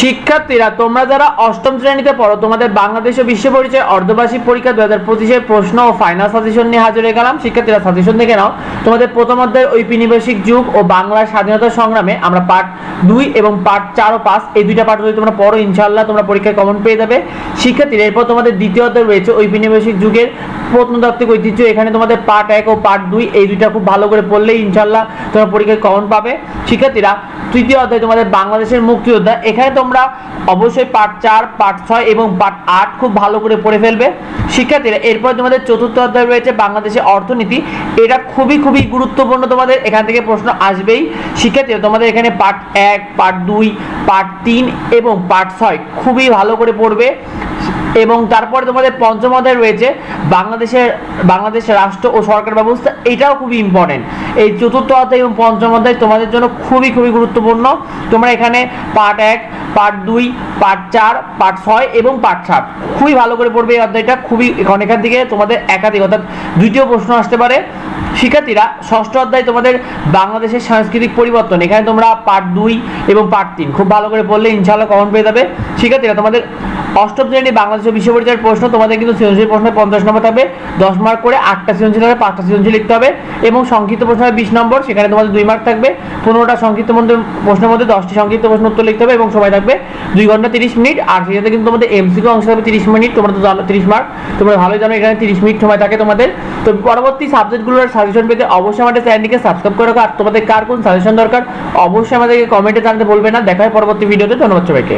শিক্ষার্থীরা, তোমরা যারা অষ্টম শ্রেণীতে পড়ো, তোমাদের বাংলাদেশ ও বিশ্ব পরিচয় অর্ধবার্ষিক পরীক্ষা দু হাজার পঁচিশের প্রশ্ন ও ফাইনাল সাজেশন নিয়ে হাজির হয়ে গেলাম। শিক্ষার্থীরা সাজেশন দেখে নাও। তোমাদের প্রথম অধ্যায়ের ঔপনিবেশিক যুগ ও বাংলার স্বাধীনতা সংগ্রামে আমরা পার্ট দুই এবং পার্ট চার ও পাঁচ, এই দুইটা পার্ট যদি তোমরা পড়ো ইনশাল্লাহ তোমরা পরীক্ষায় কমন পেয়ে যাবে। শিক্ষার্থীরা, এরপর তোমাদের দ্বিতীয় অধ্যায় রয়েছে ঔপনিবেশিক যুগের প্রত্নতাত্ত্বিক ঐতিহ্য। এখানে তোমাদের পার্ট এক ও পার্ট দুই, এই দুইটা খুব ভালো করে পড়লে ইনশাল্লাহ তোমরা পরীক্ষায় কমন পাবে। শিক্ষার্থীরা তৃতীয় অধ্যায়, তোমাদের বাংলাদেশের মুক্তিযোদ্ধা এখানে তোমরা অবশ্যই পার্ট চার পার্ট ছয় এবং পার্ট আট খুব ভালো করে পড়ে ফেলবে। শিক্ষার্থীরা, এরপর তোমাদের চতুর্থ অধ্যায় রয়েছে বাংলাদেশের অর্থনীতি। এটা খুবই খুবই গুরুত্বপূর্ণ তোমাদের, এখান থেকে প্রশ্ন আসবেই। শিক্ষার্থীরা, তোমাদের এখানে পার্ট এক পার্ট দুই পার্ট তিন এবং পার্ট ছয় খুবই ভালো করে পড়বে। এবং তারপরে তোমাদের পঞ্চম অধ্যায় রয়েছে, বাংলাদেশের বাংলাদেশের রাষ্ট্র ও সরকার ব্যবস্থা, এটাও খুবই ইম্পর্টেন্ট এই চতুর্থ অধ্যায় এবং পঞ্চম অধ্যায় তোমাদের জন্য খুবই খুবই গুরুত্বপূর্ণ। তোমরা এখানে পার্ট এক পার্ট দুই পার্ট চার পার্ট ছয় এবং পার্ট সাত। খুবই ভালো করে পড়বে এই অধ্যায়টা। খুবই এখন এখান থেকে তোমাদের একাধিক, অর্থাৎ দ্বিতীয় প্রশ্ন আসতে পারে। শিক্ষার্থীরা, ষষ্ঠ অধ্যায় তোমাদের বাংলাদেশের সাংস্কৃতিক পরিবর্তন। এখানে তোমরা পার্ট দুই এবং পার্ট তিন। খুব ভালো করে পড়লে ইনশাআল্লাহ কমন পেয়ে যাবে। শিক্ষার্থীরা, তোমাদের অষ্টম শ্রেণি বাংলাদেশ বিশ্ব পরিচয়ের প্রশ্ন, তোমাদের কিন্তু সৃজনশীল প্রশ্নে পঞ্চাশ নম্বর থাকবে। দশ মার্ক করে আটটা সৃজনশীল হবে, পাঁচটা সৃজনশীল লিখতে হবে এবং সংক্ষিপ্ত প্রশ্ন হবে বিশ নম্বর। সেখানে তোমাদের দুই মার্ক থাকবে। পনেরোটা সংক্ষিপ্ত প্রশ্নের মধ্যে দশটি সংক্ষিপ্ত প্রশ্ন উত্তর লিখতে হবে এবং সময় থাকবে দুই ঘণ্টা তিরিশ মিনিট, আর সেটাতে কিন্তু তোমাদের এমসিকিউ অংশ থাকবে তিরিশ মিনিট, তোমরা তো জানো, তিরিশ মার্ক। তোমরা ভালোই জানো, এখানে তিরিশ মিনিট সময় থাকে তোমাদের। তো পরবর্তী সাবজেক্টগুলোর সাজেশন পেতে অবশ্যই আমাদের চ্যানেলটিকে সাবস্ক্রাইব করে রাখো। আর তোমাদের কার কোন সাজেশন দরকার, অবশ্যই আমাদেরকে কমেন্টে জানাতে বলবে না। দেখা হয় পরবর্তী ভিডিওতে ধন্যবাদ সবাইকে।